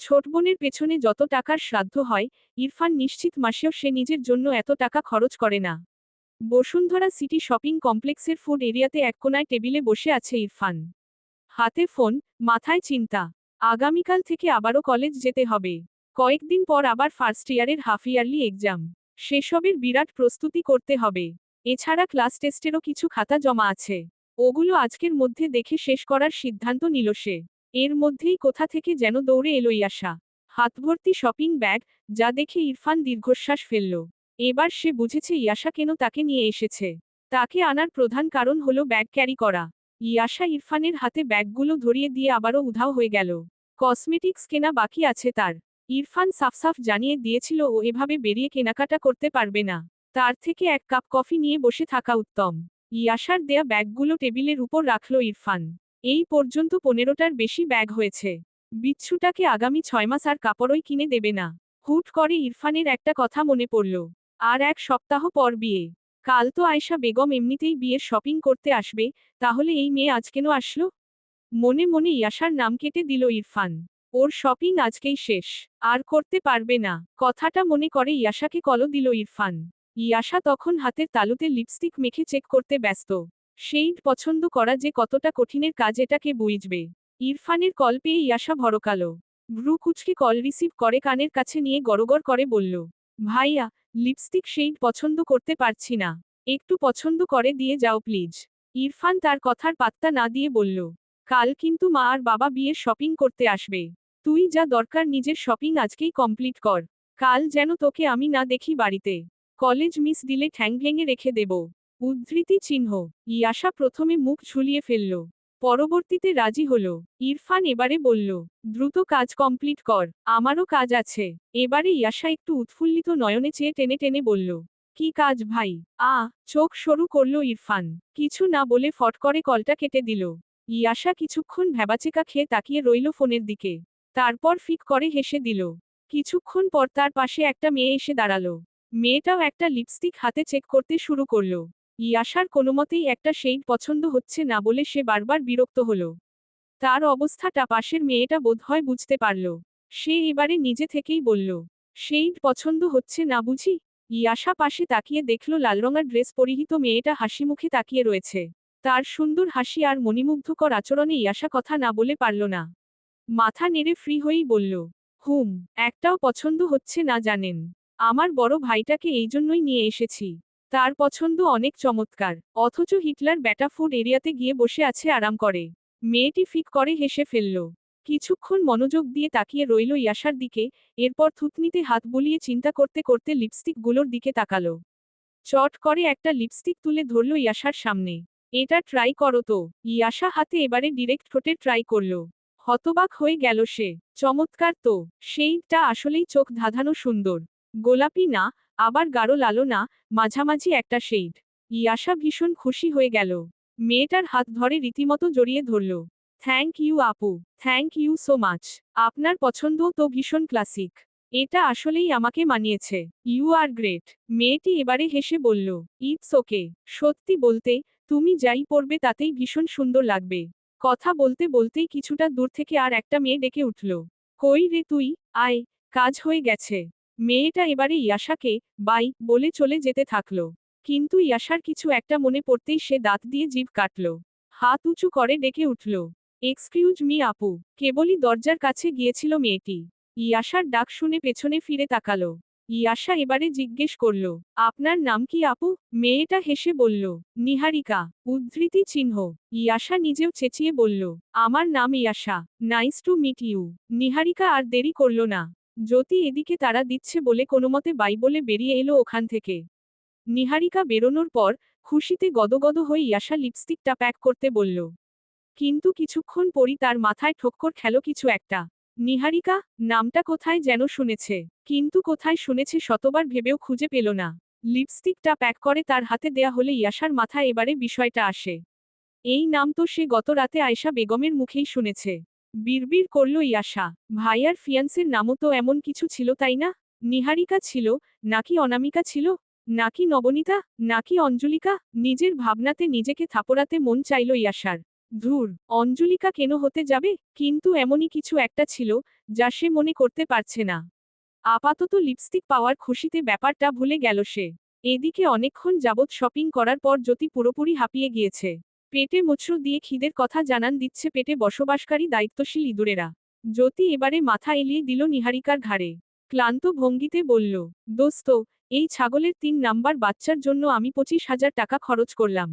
ছোট বোনের পেছনে যত টাকার শ্রাদ্ধ হয়, ইরফান নিশ্চিত মাসেও সে নিজের জন্য এত টাকা খরচ করে না। বসুন্ধরা সিটি শপিং কমপ্লেক্সের ফুড এরিয়াতে এক কোনায় টেবিলে বসে আছে ইরফান। হাতে ফোন, মাথায় চিন্তা। আগামীকাল থেকে আবারও কলেজ যেতে হবে। কয়েকদিন পর আবার ফার্স্ট ইয়ারের হাফ ইয়ারলি এক্সাম। সেসবের বিরাট প্রস্তুতি করতে হবে। এছাড়া ক্লাস টেস্টেরও কিছু খাতা জমা আছে। ওগুলো আজকের মধ্যে দেখে শেষ করার সিদ্ধান্ত নিল সে। এর মধ্যেই কোথা থেকে যেন দৌড়ে এলো ইয়াসা হাতভর্তি শপিং ব্যাগ, যা দেখে ইরফান দীর্ঘশ্বাস ফেলল। এবার সে বুঝেছে ইয়াসা কেন তাকে নিয়ে এসেছে। তাকে আনার প্রধান কারণ হলো ব্যাগ ক্যারি করা। ইয়াসা ইরফানের হাতে ব্যাগগুলো ধরিয়ে দিয়ে আবারও উধাও হয়ে গেল। কসমেটিক্স কেনা বাকি আছে তার। ইরফান সাফসাফ জানিয়ে দিয়েছিল ও এভাবে বেরিয়ে কেনাকাটা করতে পারবে না। তার থেকে এক কাপ কফি নিয়ে বসে থাকা উত্তম। ইয়াসার দেয়া ব্যাগগুলো টেবিলের উপর রাখল ইরফান। এই পর্যন্ত পনেরোটার বেশি ব্যাগ হয়েছে। বিচ্ছুটাকে আগামী ছয় মাস আর কাপড়ই কিনে দেবে না। হুট করে ইরফানের একটা কথা মনে পড়ল। আর এক সপ্তাহ পর বিয়ে। কাল তো আয়শা বেগম এমনিতেই বিয়ের শপিং করতে আসবে, তাহলে এই মেয়ে আজ কেন আসলো? মনে মনে ইয়াসার নাম কেটে দিল ইরফান। ওর শপিং আজকেই শেষ, আর করতে পারবে না। কথাটা মনে করে ইয়াসাকে কল দিল ইরফান। ইয়াসা তখন হাতের তালুতে লিপস্টিক মেখে চেক করতে ব্যস্ত। সেইট পছন্দ করা যে কতটা কঠিনের কাজ এটাকে বুঝবে। ইরফানের কল পেয়ে ইয়াসা ভরকালো। ভ্রু কুচকে কল রিসিভ করে কানের কাছে নিয়ে গড়গড় করে বলল, ভাইয়া, লিপস্টিক শেড পছন্দ করতে পারছি না। একটু পছন্দ করে দিয়ে যাও প্লিজ। ইরফান তার কথার পাত্তা না দিয়ে বলল, কাল কিন্তু মা আর বাবা বিয়ের শপিং করতে আসবে। তুই যা দরকার নিজের শপিং আজকেই কমপ্লিট কর। কাল যেন তোকে আমি না দেখি বাড়িতে। কলেজ মিস দিলে ঠ্যাং ভেঙে রেখে দেব। উদ্ধৃতি চিহ্ন। ইয়াসা প্রথমে মুখ ঝুলিয়ে ফেলল। পরবর্তীতে রাজি হল। ইরফান এবারে বলল, দ্রুত কাজ কমপ্লিট কর, আমারও কাজ আছে। এবারে ইয়াসা একটু উৎফুল্লিত নয়নে চেয়ে টেনে টেনে বলল, কি কাজ ভাই? আ, চোখ সরু করল ইরফান। কিছু না বলে ফট করে কলটা কেটে দিল। ইয়াসা কিছুক্ষণ ভ্যাবাচেকা খেয়ে তাকিয়ে রইল ফোনের দিকে। তারপর ফিক করে হেসে দিল। কিছুক্ষণ পর তার পাশে একটা মেয়ে এসে দাঁড়াল। মেয়েটাও একটা লিপস্টিক হাতে চেক করতে শুরু করল। ইয়াসার কোনোমতেই একটা শেড পছন্দ হচ্ছে না বলে সে বারবার বিরক্ত হল। তার অবস্থাটা পাশের মেয়েটা বোধহয় বুঝতে পারল। সে এবারে নিজে থেকেই বলল, শেড পছন্দ হচ্ছে না বুঝি? ইয়াসা পাশে তাকিয়ে দেখল লালরঙার ড্রেস পরিহিত মেয়েটা হাসি মুখে তাকিয়ে রয়েছে। তার সুন্দর হাসি আর মণিমুগ্ধকর আচরণে ইয়াসা কথা না বলে পারল না। মাথা নেড়ে ফ্রি হয়েই বলল, হুম, একটাও পছন্দ হচ্ছে না জানেন। আমার বড় ভাইটাকে এই জন্যই নিয়ে এসেছি। তার পছন্দ অনেক চমৎকার। অথচ হিটলার ব্যাটা ফুড এরিয়াতে গিয়ে বসে আছে আরাম করে। মেয়েটি ফিক করে হেসে ফেলল। কিছুক্ষণ মনোযোগ দিয়ে তাকিয়ে রইল ইয়াসার দিকে, এরপর থুতনিতে হাত বুলিয়ে চিন্তা করতে করতে লিপস্টিকগুলোর দিকে তাকালো। চট করে একটা লিপস্টিক তুলে ধরল ইয়াসার সামনে। এটা ট্রাই করো তো। ইয়াসা হাতে এবারে ডিরেক্ট ঠোঁটে ট্রাই করল। হতবাক হয়ে গেল সে। চমৎকার তো। সেইটা আসলেই চোখ ধাঁধানো সুন্দর। গোলাপি না আবার গাঢ় লালো না, মাঝামাঝি একটা শেড। ইয়াসা ভীষণ খুশি হয়ে গেল। মেয়েটার হাত ধরে রীতিমতো জড়িয়ে ধরল। থ্যাংক ইউ, আপু। Thank you so much. আপনার পছন্দও তো ভীষণ ক্লাসিক। এটা আসলেই আমাকে মানিয়েছে। You are great. মেয়েটি এবারে হেসে বলল, ইটস ওকে। সত্যি বলতে, তুমি যাই পড়বে তাতেই ভীষণ সুন্দর লাগবে। কথা বলতে বলতেই কিছুটা দূর থেকে আর একটা মেয়ে ডেকে উঠল। কই রে তুই? আয়, কাজ হয়ে গেছে। মেয়েটা এবারে ইয়াসাকে বাই বলে চলে যেতে থাকল। কিন্তু ইয়াসার কিছু একটা মনে পড়তেই সে দাঁত দিয়ে জিভ কাটল। হাত উঁচু করে ডেকে উঠল। এক্সকিউজ মি আপু। কেবলই দরজার কাছে গিয়েছিল মেয়েটি। ইয়াসার ডাক শুনে পেছনে ফিরে তাকালো। ইয়াসা এবারে জিজ্ঞেস করল, আপনার নাম কি আপু? মেয়েটা হেসে বলল, নিহারিকা, উদ্ধৃতি চিহ্ন। ইয়াসা নিজেও চেঁচিয়ে বলল, আমার নাম Yasa nice to meet you. Niharika আর দেরি করল না। জ্যোতি এদিকে তারা দিচ্ছে বলে কোনোমতে বাই বলে বেরিয়ে এলো ওখান থেকে। নিহারিকা বেরোনোর পর খুশিতে গদগদ হয়ে ইয়াসা লিপস্টিকটা প্যাক করতে বলল, কিন্তু কিছুক্ষণ পরই তার মাথায় ঠক্কর খেল কিছু একটা। নিহারিকা, নামটা কোথায় যেন শুনেছে। কিন্তু কোথায় শুনেছে শতবার ভেবেও খুঁজে পেল না। লিপস্টিকটা প্যাক করে তার হাতে দেয়া হলে ইয়াসার মাথায় এবারে বিষয়টা আসে। এই নাম তো সে গত রাতে আয়শা বেগমের মুখেই শুনেছে। বিড়বিড় করল ইয়াসা ভাইয়ার ফিয়ান্সের নামও তো এমন কিছু ছিল, তাই না? নিহারিকা ছিল, নাকি অনামিকা ছিল? নাকি নবনীতা? নাকি অঞ্জলিকা? নিজের ভাবনাতে নিজেকে থাপড়াতে মন চাইল ইয়াসার ধুর, অঞ্জলিকা কেন হতে যাবে? কিন্তু এমনই কিছু একটা ছিল, যা সে মনে করতে পারছে না। আপাতত লিপস্টিক পাওয়ার খুশিতে ব্যাপারটা ভুলে গেল সে। এদিকে অনেকক্ষণ যাবৎ শপিং করার পর জ্যোতি পুরোপুরি হাঁপিয়ে গিয়েছে। পেটে মুচড়ো দিয়ে খিদের কথা জানান দিচ্ছে পেটে বসবাসকারী দায়িত্বশীল ইঁদুরেরা। জ্যোতি এবারে মাথা এলিয়ে দিল নিহারিকার ঘাড়ে। ক্লান্ত ভঙ্গিতে বলল, দোস্ত, এই ছাগলের তিন নাম্বার বাচ্চার জন্য আমি পঁচিশ হাজার টাকা খরচ করলাম।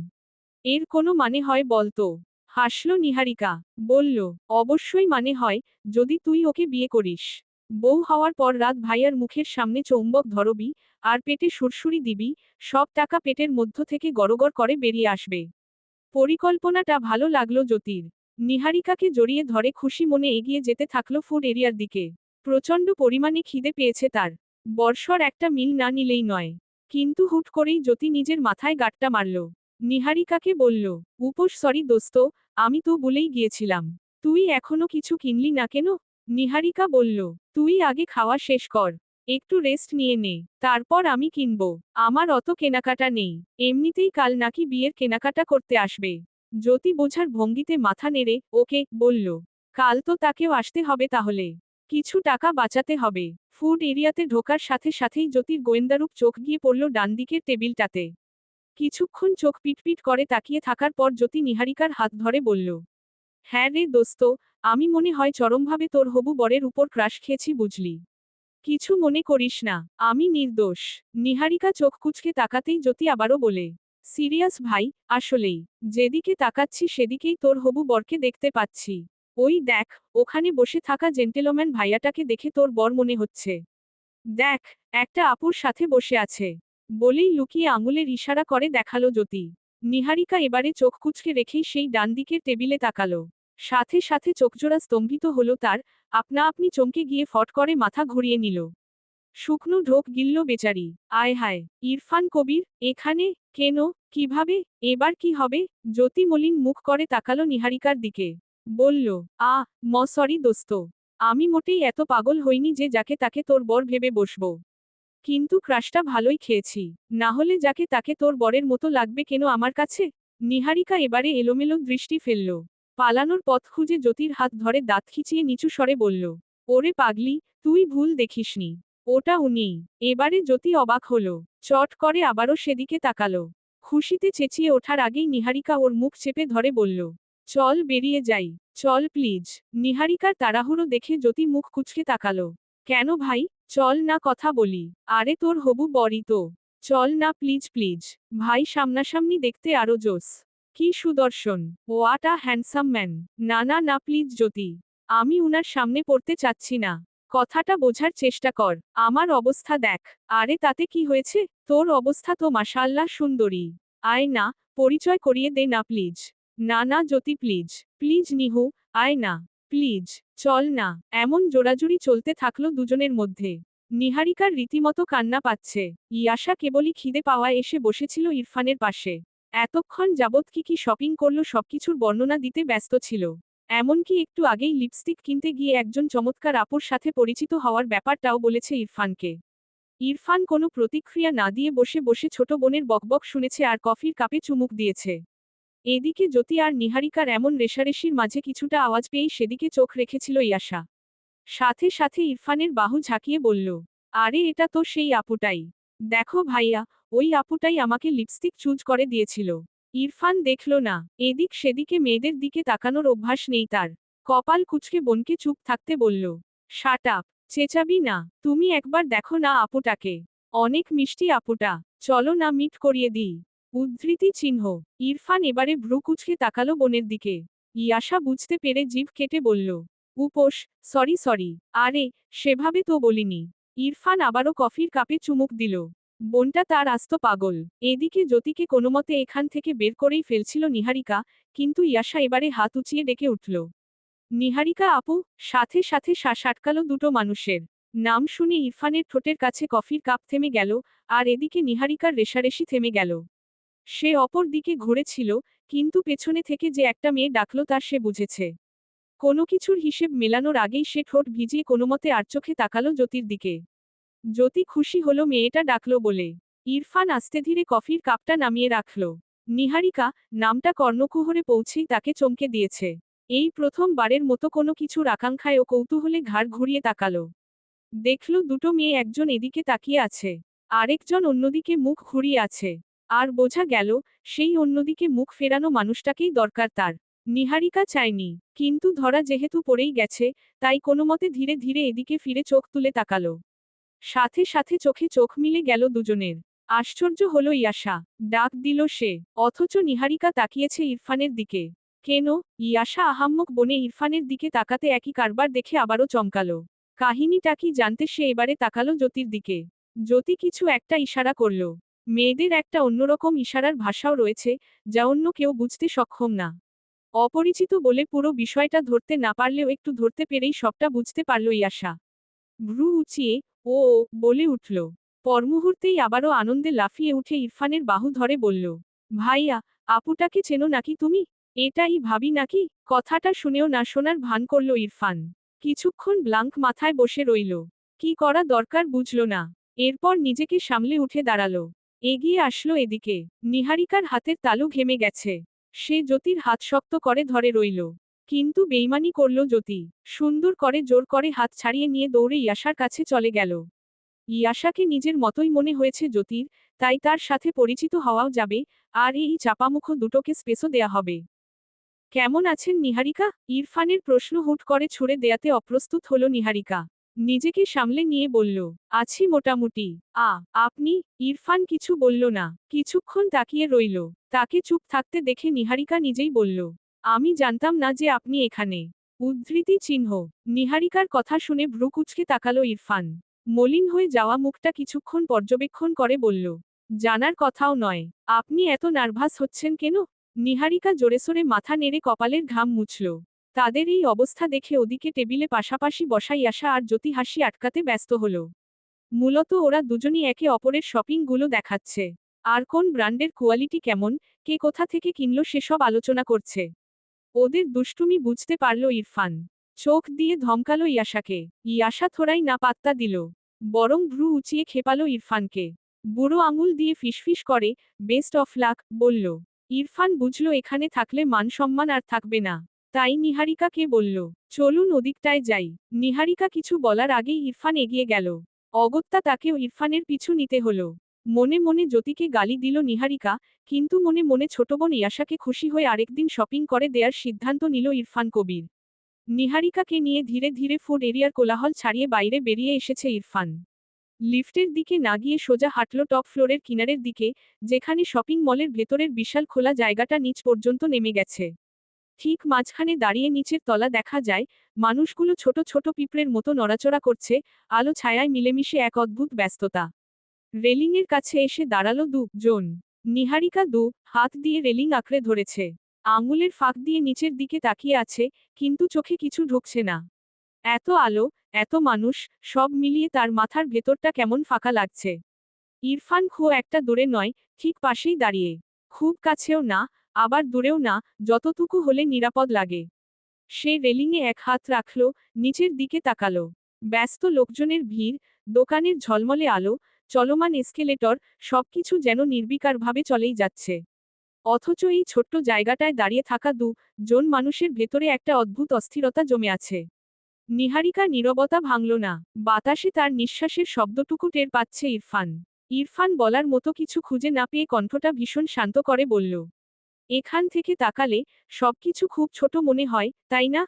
এর কোনো মানে হয় বলতো হাসল নিহারিকা। বলল, অবশ্যই মানে হয়, যদি তুই ওকে বিয়ে করিস। বউ হওয়ার পর রাত ভাইয়ার মুখের সামনে চৌম্বক ধরবি, আর পেটে সুরসুরি দিবি, সব টাকা পেটের মধ্য থেকে গড়গড় করে বেরিয়ে আসবে। পরিকল্পনাটা ভালো লাগল জ্যোতির। নিহারিকাকে জড়িয়ে ধরে খুশি মনে এগিয়ে যেতে থাকল ফুড এরিয়ার দিকে। প্রচণ্ড পরিমাণে খিদে পেয়েছে তার। বর্ষর একটা মিল না নিলেই নয়। কিন্তু হুট করেই জ্যোতি নিজের মাথায় গাটটা মারল। নিহারিকাকে বলল, উপোস, সরি দোস্ত, আমি তো বলেই গিয়েছিলাম। তুই এখনও কিছু কিনলি না কেন? নিহারিকা বলল, তুই আগে খাওয়া শেষ কর। একটু রেস্ট নিয়ে নে, তারপর আমি কিনব। আমার অত কেনাকাটা নেই, এমনিতেই কাল নাকি বিয়ের কেনাকাটা করতে আসবে। জ্যোতি বোঝার ভঙ্গিতে মাথা নেড়ে, ওকে, বলল। কাল তো তাকেও আসতে হবে তাহলে। কিছু টাকা বাঁচাতে হবে। ফুড এরিয়াতে ঢোকার সাথে সাথেই জ্যোতির গোয়েন্দারূপ চোখ গিয়ে পড়ল ডান দিকের টেবিলটাতে। কিছুক্ষণ চোখ পিটপিট করে তাকিয়ে থাকার পর জ্যোতি নিহারিকার হাত ধরে বলল হ্যাঁ রে দোস্ত, আমি মনে হয় চরমভাবে তোর হবু বরের উপর ক্রাশ খেয়েছি বুঝলি। কিছু মনে করিস না, আমি নির্দোষ। নিহারিকা চোখ কুচকে তাকাতেই জ্যোতি আবারও বলে, সিরিয়াস ভাই, আসলেই। যেদিকে তাকাচ্ছি সেদিকেই তোর হবু বরকে দেখতে পাচ্ছি। ওই দেখ, ওখানে বসে থাকা জেন্টেলম্যান ভাইয়াটাকে দেখে তোর বর মনে হচ্ছে। দেখ, একটা আপুর সাথে বসে আছে বলেই লুকিয়ে আঙুলের ইশারা করে দেখাল জ্যোতি। নিহারিকা এবারে চোখ কুচকে রেখেই সেই ডান দিকের টেবিলে তাকালো। সাথে সাথে চোখজোড়া স্তম্ভিত হলো তার, আপনা আপনি চমকে গিয়ে ফট করে মাথা ঘুরিয়ে নিল। শুকনো ঢোক গিলল বেচারি। আয় হায়, ইরফান কবির, এখানে? কেন? কীভাবে? এবার কি হবে? জ্যোতি মলিন মুখ করে তাকালো নিহারিকার দিকে। বলল, আ, ম, সরি দোস্ত। আমি মোটেই এত পাগল হইনি যে যাকে তাকে তোর বর ভেবে বসব। কিন্তু ক্রাশটা ভালোই খেয়েছি। না হলে যাকে তাকে তোর বরের মতো লাগবে কেন আমার কাছে? নিহারিকা এবারে এলোমেলো দৃষ্টি ফেলল। পালানোর পথ খুঁজে জ্যোতির হাত ধরে দাঁত খিচিয়ে নিচু স্বরে বলল, ওরে পাগলি, তুই ভুল দেখিসনি। ওটা উনি এবারে জ্যোতি অবাক হলো, চট করে আবারও সেদিকে তাকালো। খুশিতে চেঁচিয়ে ওঠার আগেই নিহারিকা ওর মুখ চেপে ধরে বলল, চল বেরিয়ে যাই, চল প্লিজ। নিহারিকার তাড়াহুড়ো দেখে জ্যোতি মুখ কুচকে তাকালো, কেন ভাই? চল না কথা বলি। আরে তোর হবু বরই তো। চল না প্লিজ প্লিজ। ভাই সামনাসামনি দেখতে আরও জোস। কি সুদর্শন? ওয়াট আ হ্যান্ডসাম ম্যান না না না প্লিজ জ্যোতি। আমি উনার সামনে পড়তে চাচ্ছি না। কথাটা বোঝার চেষ্টা কর। আমার অবস্থা দেখ। আরে, তাতে কি হয়েছে? তোর অবস্থা তো মাশাল্লাহ সুন্দরী। আয় না, পরিচয় করিয়ে দে না প্লিজ না না, জ্যোতি প্লিজ প্লিজ নিহু। আয় না প্লিজ চল না। এমন জোড়াজুড়ি চলতে থাকল দুজনের মধ্যে। নিহারিকার রীতিমতো কান্না পাচ্ছে। ইয়াশা কেবলই খিদে পাওয়া এসে বসেছিল ইরফানের পাশে। এতক্ষণ যাবৎ কি কি শপিং করল সবকিছুর বর্ণনা দিতে ব্যস্ত ছিল। এমনকি একটু আগেই লিপস্টিক কিনতে গিয়ে একজন চমৎকার আপুর সাথে পরিচিত হওয়ার ব্যাপারটাও বলেছে ইরফানকে। ইরফান কোনো প্রতিক্রিয়া না দিয়ে বসে বসে ছোট বোনের বকবক শুনেছে আর কফির কাপে চুমুক দিয়েছে। এদিকে জ্যোতি আর নিহারিকার এমন রেশারেশির মাঝে কিছুটা আওয়াজ পেয়েই সেদিকে চোখ রেখেছিল ইয়াশা। সাথে সাথে ইরফানের বাহু ঝাঁকিয়ে বলল, আরে, এটা তো সেই আপুটাই। দেখো ভাইয়া ওই আপুটাই আমাকে লিপস্টিক চুজ করে দিয়েছিল। ইরফান দেখল না, এদিক সেদিকে মেয়েদের দিকে তাকানোর অভ্যাস নেই তার। কপাল কুচকে বোনকে চুপ থাকতে বলল শাট আপ চেঁচাবি না, তুমি একবার দেখো না আপুটাকে। অনেক মিষ্টি আপুটা, চলো না মিট করিয়ে দিই। উদ্ধৃতি চিহ্ন, ইরফান এবারে ভ্রু কুচকে তাকালো বোনের দিকে। ইয়াশা বুঝতে পেরে জিভ কেটে বলল, উপোস সরি সরি আরে, সেভাবে তো বলিনি। ইরফান আবারও কফির কাপে চুমুক দিল। বোনটা তার আস্ত পাগল। এদিকে জ্যোতিকে কোনোমতে এখান থেকে বের করেই ফেলছিল নিহারিকা, কিন্তু ইয়াশা এবারে হাত উঁচিয়ে ডেকে উঠল। নিহারিকা আপু, সাথে সাথে শ্বাস আটকালো দুটো মানুষের। নাম শুনে ইরফানের ঠোঁটের কাছে কফির কাপ থেমে গেল, আর এদিকে নিহারিকার রেশারেশি থেমে গেল। সে অপর দিকে ঘুরেছিল, কিন্তু পেছনে থেকে যে একটা মেয়ে ডাকলো তার সে বুঝেছে। কোনো কিছুর হিসেব মেলানোর আগেই সে ঠোঁট ভিজিয়ে কোনোমতে আর চোখে তাকালো জ্যোতির দিকে। জ্যোতি খুশি হলো মেয়েটা ডাকলো বলে। ইরফান আস্তে ধীরে কফির কাপটা নামিয়ে রাখল। নিহারিকা, নামটা কর্ণকুহরে পৌঁছেই তাকে চমকে দিয়েছে। এই প্রথম বারের মতো কোনো কিছুর আকাঙ্ক্ষায় ও কৌতূহলে ঘাড় ঘুরিয়ে তাকাল। দেখল দুটো মেয়ে একজন এদিকে তাকিয়ে আছে, আরেকজন অন্যদিকে মুখ ঘুরিয়ে আছে। আর বোঝা গেল, সেই অন্যদিকে মুখ ফেরানো মানুষটাকেই দরকার তার। নিহারিকা চায়নি, কিন্তু ধরা যেহেতু পড়েই গেছে, তাই কোনোমতে ধীরে ধীরে এদিকে ফিরে চোখ তুলে তাকালো। সাথে সাথে চোখে চোখ মিলে গেল দুজনের। আশ্চর্য হলো ইয়াশা, ডাক দিল সে, অথচ নিহারিকা তাকিয়েছে ইরফানের দিকে। কেন? ইয়াশা আহাম্মক বনে ইরফানের দিকে তাকাতে একই কারবার দেখে আবারও চমকালো। কাহিনীটা কি জানতে সে এবারে তাকালো জ্যোতির দিকে। জ্যোতি কিছু একটা ইশারা করল। মেয়েদের একটা অন্যরকম ইশারার ভাষাও রয়েছে, যা অন্য কেউ বুঝতে সক্ষম না। অপরিচিত বলে পুরো বিষয়টা ধরতে না পারলেও একটু ধরতে পেরেই সবটা বুঝতে পারল ইয়াশা। ভ্রু উঁচিয়ে ও, বলে উঠল। পরমুহূর্তেই আবারও আনন্দে লাফিয়ে উঠে ইরফানের বাহু ধরে বলল, ভাইয়া, আপুটাকে চেনো নাকি তুমি? এটাই ভাবি নাকি? কথাটা শুনেও না শোনার ভান করল ইরফান। কিছুক্ষণ ব্লাঙ্ক মাথায় বসে রইল। কি করা দরকার বুঝল না। এরপর নিজেকে সামলে উঠে দাঁড়াল। এগিয়ে আসলো এদিকে। নিহারিকার হাতের তালু ঘেমে গেছে। সে জ্যোতির হাত শক্ত করে ধরে রইল। কিন্তু বেইমানি করল জ্যোতি। সুন্দর করে জোর করে হাত ছাড়িয়ে নিয়ে দৌড়ে ইয়াশার কাছে চলে গেল। ইয়াশাকে নিজের মতোই মনে হয়েছে জ্যোতির, তাই তার সাথে পরিচিত হওয়াও যাবে, আর এই চাপামুখ দুটোকে স্পেসও দেয়া হবে। কেমন আছেন নিহারিকা? ইরফানের প্রশ্ন হুট করে ছুড়ে দেয়াতে অপ্রস্তুত হল নিহারিকা। নিজেকে সামলে নিয়ে বলল, আছি মোটামুটি। আ, আপনি? ইরফান কিছু বলল না। কিছুক্ষণ তাকিয়ে রইল। তাকে চুপ থাকতে দেখে নিহারিকা নিজেই বলল আমি জানতাম না যে আপনি এখানে। উদ্ধৃতি চিহ্ন। নিহারিকার কথা শুনে ভ্রুকুচকে তাকালো ইরফান। মলিন হয়ে যাওয়া মুখটা কিছুক্ষণ পর্যবেক্ষণ করে বলল, জানার কথাও নয়। আপনি এত নার্ভাস হচ্ছেন কেন? নিহারিকা জোরেসোরে মাথা নেড়ে কপালের ঘাম মুছল। তাদের এই অবস্থা দেখে ওদিকে টেবিলে পাশাপাশি বসাই আসা আর জ্যোতি হাসি আটকাতে ব্যস্ত হল। মূলত ওরা দুজনই একে অপরের শপিংগুলো দেখাচ্ছে। আর কোন ব্র্যান্ডের কোয়ালিটি কেমন, কে কোথা থেকে কিনল সেসব আলোচনা করছে। ওদের দুষ্টুমি বুঝতে পারল ইরফান। চোখ দিয়ে ধমকালো ইয়াশাকে। ইয়াশা থোড়াই না পাত্তা দিল। বরং ভ্রু উঁচিয়ে খেপালো ইরফানকে। বুড়ো আঙুল দিয়ে ফিসফিস করে, বেস্ট অফ লাক, বলল। ইরফান বুঝল এখানে থাকলে মান সম্মান আর থাকবে না। তাই নিহারিকাকে বলল, চলুন ওদিকটায় যাই। নিহারিকা কিছু বলার আগেই ইরফান এগিয়ে গেল। অগত্যা তাকেও ইরফানের পিছু নিতে হলো। মনে মনে জ্যোতিকে গালি দিল নিহারিকা, কিন্তু মনে মনে ছোট বোন ইয়াশাকে খুশি হয়ে আরেকদিন শপিং করে দেয়ার সিদ্ধান্ত নিল ইরফান কবির। নিহারিকাকে নিয়ে ধীরে ধীরে ফুড এরিয়ার কোলাহল ছাড়িয়ে বাইরে বেরিয়ে এসেছে ইরফান। লিফটের দিকে না গিয়ে সোজা হাঁটল টপ ফ্লোরের কিনারের দিকে, যেখানে শপিং মলের ভেতরের বিশাল খোলা জায়গাটা নিচ পর্যন্ত নেমে গেছে। ঠিক মাঝখানে দাঁড়িয়ে নিচের তলা দেখা যায়, মানুষগুলো ছোট ছোট পিঁপড়ের মতো নড়াচড়া করছে, আলো ছায়ায় মিলেমিশে এক অদ্ভুত ব্যস্ততা। রেলিংয়ের কাছে এসে দাঁড়াল দু জন নিহারিকা দু, হাত দিয়ে রেলিং আঁকড়ে ধরেছে। আঙুলের ফাঁক দিয়ে নিচের দিকে তাকিয়ে আছে, কিন্তু চোখে কিছু ঢুকছে না। এত আলো, এত মানুষ, সব মিলিয়ে তার মাথার ভেতরটা কেমন ফাঁকা লাগছে। ইরফান খো একটা দূরে নয়, ঠিক পাশেই দাঁড়িয়ে। খুব কাছেও না, আবার দূরেও না, যতটুকু হলে নিরাপদ লাগে। সে রেলিংয়ে এক হাত রাখল, নিচের দিকে তাকালো। ব্যস্ত লোকজনের ভিড়, দোকানের ঝলমলে আলো চলমান এসকেলেটর সবকিছু যেন নির্বিকারভাবে চলেই যাচ্ছে। অথচ এই ছোট্ট জায়গাটায় দাঁড়িয়ে থাকা দু জন মানুষের ভেতরে একটা অদ্ভুত অস্থিরতা জমে আছে। নিহারিকা নীরবতা ভাঙল না। বাতাসে তার নিঃশ্বাসের শব্দটুকু টের পাচ্ছে ইরফান। ইরফান বলার মতো কিছু খুঁজে না পেয়ে কণ্ঠটা ভীষণ শান্ত করে বলল, এখান থেকে তাকালে সবকিছু খুব ছোট মনে হয়, তাই না?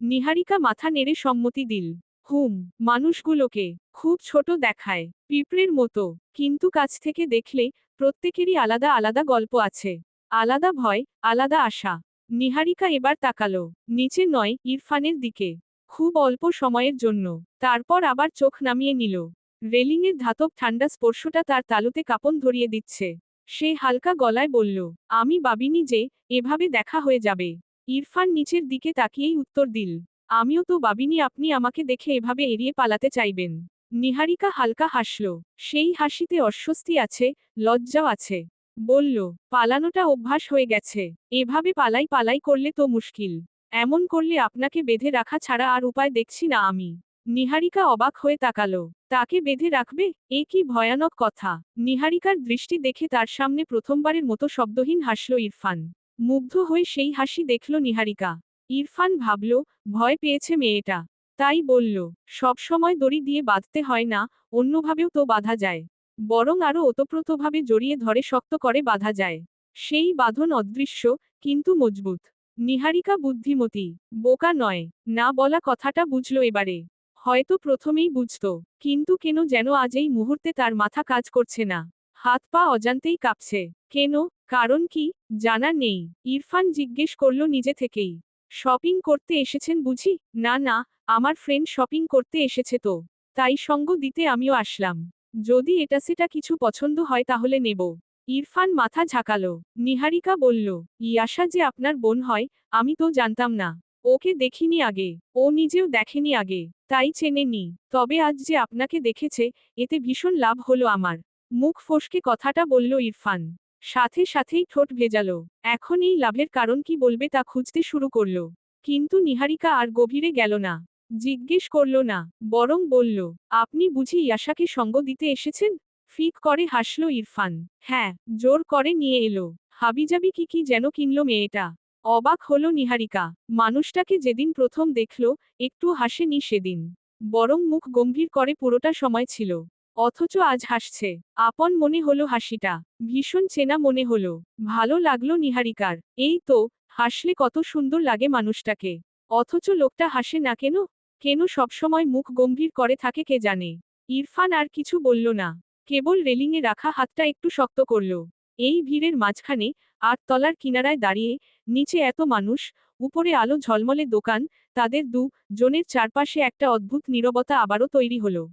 নিহারিকা মাথা নেড়ে সম্মতি দিল। হুম, মানুষগুলোকে খুব ছোট দেখায়, পিঁপড়ের মতো, কিন্তু কাছ থেকে দেখলে প্রত্যেকেরই আলাদা আলাদা গল্প আছে। আলাদা ভয়, আলাদা আশা। নিহারিকা এবার তাকালো, নিচে নয়, ইরফানের দিকে। খুব অল্প সময়ের জন্য। তারপর আবার চোখ নামিয়ে নিল। রেলিংয়ের ধাতব ঠান্ডা স্পর্শটা তার তালুতে কাপন ধরিয়ে দিচ্ছে। সে হালকা গলায় বলল, আমি ভাবিনি যে এভাবে দেখা হয়ে যাবে। ইরফান নিচের দিকে তাকিয়েই উত্তর দিল আমিও তো ভাবিনি আপনি আমাকে দেখে এভাবে এড়িয়ে পালাতে চাইবেন। নিহারিকা হালকা হাসল। সেই হাসিতে অস্বস্তি আছে, লজ্জাও আছে। বলল, পালানোটা অভ্যাস হয়ে গেছে। এভাবে পালাই পালাই করলে তো মুশকিল। এমন করলে আপনাকে বেঁধে রাখা ছাড়া আর উপায় দেখছি না আমি। নিহারিকা অবাক হয়ে তাকালো। তাকে বেঁধে রাখবে? এ কি ভয়ানক কথা। নিহারিকার দৃষ্টি দেখে তার সামনে প্রথমবারের মতো শব্দহীন হাসল ইরফান। মুগ্ধ হয়ে সেই হাসি দেখল নিহারিকা। ইরফান ভাবল, ভয় পেয়েছে মেয়েটা। তাই বলল সবসময় দড়ি দিয়ে বাঁধতে হয় না, অন্যভাবেও তো বাঁধা যায়। বরং আরও ওতপ্রোতভাবে জড়িয়ে ধরে শক্ত করে বাঁধা যায়। সেই বাঁধন অদৃশ্য, কিন্তু মজবুত। নিহারিকা বুদ্ধিমতী, বোকা নয়, না বলা কথাটা বুঝল এবারে। হয়তো প্রথমেই বুঝত, কিন্তু কেন যেন আজ এই মুহূর্তে তার মাথা কাজ করছে না। হাত পা অজান্তেই কাঁপছে। কেন, কারণ কি, জানা নেই। ইরফান জিজ্ঞেস করল নিজে থেকেই। শপিং করতে এসেছেন বুঝি? না না, আমার ফ্রেন্ড শপিং করতে এসেছে তো। তাই সঙ্গ দিতে আমিও আসলাম। যদি এটা সেটা কিছু পছন্দ হয় তাহলে নেব। ইরফান মাথা ঝাঁকালো। নিহারিকা বলল, ইয়াশা যে আপনার বোন হয়, আমি তো জানতাম না। ওকে দেখিনি আগে। ও নিজেও দেখেনি আগে। তাই চেনেনি তবে আজ যে আপনাকে দেখেছে, এতে ভীষণ লাভ হলো আমার। মুখ ফসকে কথাটা বলল ইরফান। সাথে সাথেই ঠোঁট ভেজাল। এখন এই লাভের কারণ কি বলবে তা খুঁজতে শুরু করল। কিন্তু নিহারিকা আর গভীরে গেল না। জিজ্ঞেস করল, না। বরং বলল, আপনি বুঝি ইয়াশাকে সঙ্গ দিতে এসেছেন? ফিক করে হাসল ইরফান। হ্যাঁ। জোর করে নিয়ে এলো। হাবিজাবি কি কি যেন কিনল মেয়েটা? অবাক হল নিহারিকা। মানুষটাকে যেদিন প্রথম দেখল, একটু হাসেনি সেদিন। বরং মুখ গম্ভীর করে পুরোটা সময় ছিল। অথচ আজ হাসছে। আপন মনে হলো হাসিটা। ভীষণ চেনা মনে হলো। ভালো লাগল নিহারিকার। এই তো, হাসলে কত সুন্দর লাগে মানুষটাকে। অথচ লোকটা হাসে না কেন? কেন সবসময় মুখ গম্ভীর করে থাকে কে জানে? ইরফান আর কিছু বলল না। কেবল রেলিংয়ে রাখা হাতটা একটু শক্ত করল। এই ভিড়ের মাঝখানে আটতলার কিনারায় দাঁড়িয়ে নিচে এত মানুষ, উপরে আলো ঝলমলে দোকান, তাদের দু জনের চারপাশে একটা অদ্ভুত নীরবতা আবারও তৈরি হলো।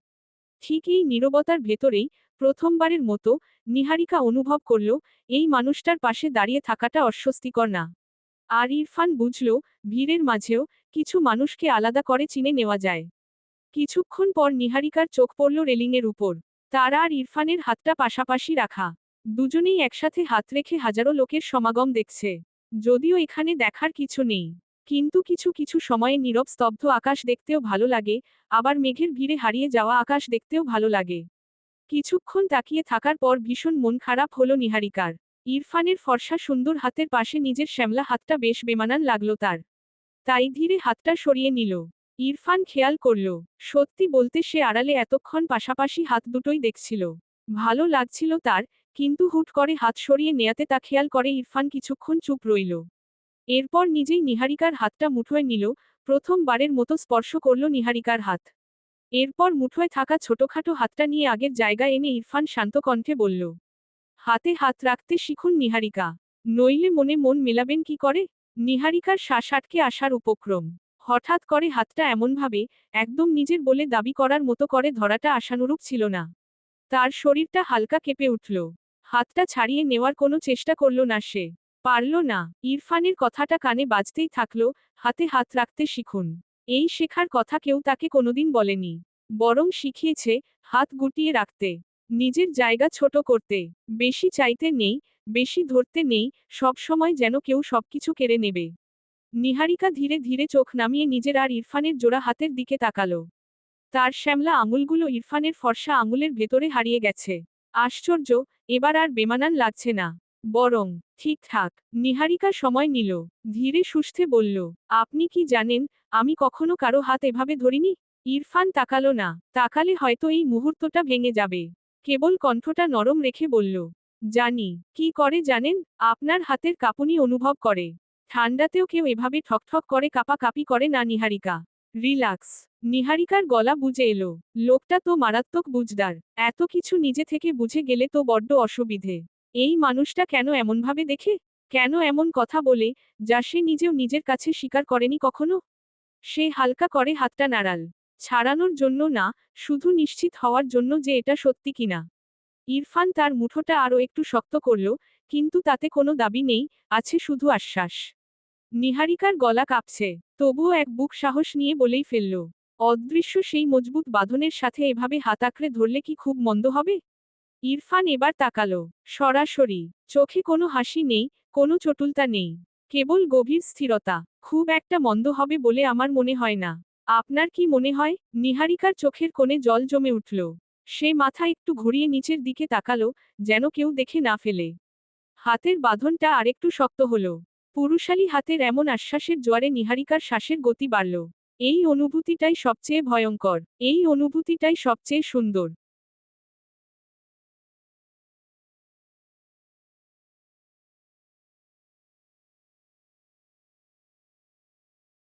ঠিক এই নীরবতার ভেতরেই প্রথমবারের মতো নিহারিকা অনুভব করল, এই মানুষটার পাশে দাঁড়িয়ে থাকাটা অস্বস্তিকর না। আর ইরফান বুঝল, ভিড়ের মাঝেও কিছু মানুষকে আলাদা করে চিনে নেওয়া যায়। কিছুক্ষণ পর নিহারিকার চোখ পড়ল রেলিংয়ের উপর। তারা আর ইরফানের হাতটা পাশাপাশি রাখা। দুজনেই একসাথে হাত রেখে হাজারো লোকের সমাগম দেখছে। যদিও এখানে দেখার কিছু নেই। কিন্তু কিছু কিছু সময়ে নীরব স্তব্ধ আকাশ দেখতেও ভালো লাগে, আবার মেঘের ভিড়ে হারিয়ে যাওয়া আকাশ দেখতেও ভালো লাগে। কিছুক্ষণ তাকিয়ে থাকার পর ভীষণ মন খারাপ হলো নিহারিকার। ইরফানের ফর্সা সুন্দর হাতের পাশে নিজের শ্যামলা হাতটা বেশ বেমানান লাগল তার। তাই ধীরে হাতটা সরিয়ে নিল। ইরফান খেয়াল করল, সত্যি বলতে সে আড়ালে এতক্ষণ পাশাপাশি হাত দুটোই দেখছিল। ভালো লাগছিল তার, কিন্তু হুট করে হাত সরিয়ে নেয়াতে তা খেয়াল করে ইরফান কিছুক্ষণ চুপ রইল। এরপর নিজেই নিহারিকার হাতটা মুঠোয় নিল প্রথমবারের মতো স্পর্শ করল নিহারিকার হাত। এরপর মুঠোয় থাকা ছোটখাটো হাতটা নিয়ে আগের জায়গায় এনে ইরফান শান্ত কণ্ঠে বলল, হাতে হাত রাখতে শিখুন নিহারিকা। নইলে মনে মন মেলাবেন কি করে? নিহারিকার শ্বাস আটকে আসার উপক্রম। হঠাৎ করে হাতটা এমনভাবে, একদম নিজের বলে দাবি করার মতো করে ধরাটা আশানুরূপ ছিল না। তার শরীরটা হালকা কেঁপে উঠল। হাতটা ছাড়িয়ে নেওয়ার কোনো চেষ্টা করল না সে। পারল না। ইরফানের কথাটা কানে বাজতেই থাকল, হাতে হাত রাখতে শিখুন। এই শেখার কথা কেউ তাকে কোনোদিন বলেনি। বরং শিখিয়েছে, হাত গুটিয়ে রাখতে। নিজের জায়গা ছোট করতে। বেশি চাইতে নেই, বেশি ধরতে নেই, সব সময় যেন কেউ সবকিছু কেড়ে নেবে। নিহারিকা ধীরে ধীরে চোখ নামিয়ে নিজের আর ইরফানের জোড়া হাতের দিকে তাকালো। তার শ্যামলা আঙুলগুলো ইরফানের ফর্সা আঙুলের ভেতরে হারিয়ে গেছে। আশ্চর্য, এবার আর বেমানান লাগছে না। বরং ঠিকঠাক নিহারিকা সময় নিল। ধীরে সুস্থে বলল, আপনি কি জানেন, আমি কখনো কারও হাত এভাবে ধরিনি? ইরফান তাকালো না। তাকালে হয়তো এই মুহূর্তটা ভেঙে যাবে। কেবল কণ্ঠটা নরম রেখে বলল, জানি। কি করে জানেন? আপনার হাতের কাঁপুনি অনুভব করে। ঠান্ডাতেও কেউ এভাবে ঠকঠক করে কাপা কাপি করে না নিহারিকা। রিল্যাক্স। নিহারিকার গলা বুঝে এলো, লোকটা তো মারাত্মক বুঝদার। এত কিছু নিজে থেকে বুঝে গেলে তো বড্ড অসুবিধে। এই মানুষটা কেন এমনভাবে দেখে? কেন এমন কথা বলে, যা সে নিজেও নিজের কাছে স্বীকার করেনি কখনো? সে হালকা করে হাতটা নাড়াল। ছাড়ানোর জন্য না, শুধু নিশ্চিত হওয়ার জন্য যে এটা সত্যি কিনা ইরফান তার মুঠোটা আরও একটু শক্ত করল, কিন্তু তাতে কোনো দাবি নেই, আছে শুধু আশ্বাস। নিহারিকার গলা কাঁপছে, তবুও এক বুক সাহস নিয়ে বলেই ফেলল, অদৃশ্য সেই মজবুত বাঁধনের সাথে এভাবে হাত আঁকড়ে ধরলে কি খুব মন্দ হবে? ইরফান এবার তাকালো। সরাসরি, চোখে কোনো হাসি নেই, কোনো চটুলতা নেই। কেবল গভীর স্থিরতা। খুব একটা মন্দ হবে বলে আমার মনে হয় না। আপনার কি মনে হয়? নিহারিকার চোখের কোণে জল জমে উঠল। সে মাথা একটু ঘুরিয়ে নিচের দিকে তাকালো, যেন কেউ দেখে না ফেলে। হাতের বাঁধনটা আরেকটু শক্ত হল। পুরুষালী হাতের এমন আশ্বাসের জোয়ারে নিহারিকার শ্বাসের গতি বাড়ল। এই অনুভূতিটাই সবচেয়ে ভয়ঙ্কর। এই অনুভূতিটাই সবচেয়ে সুন্দর।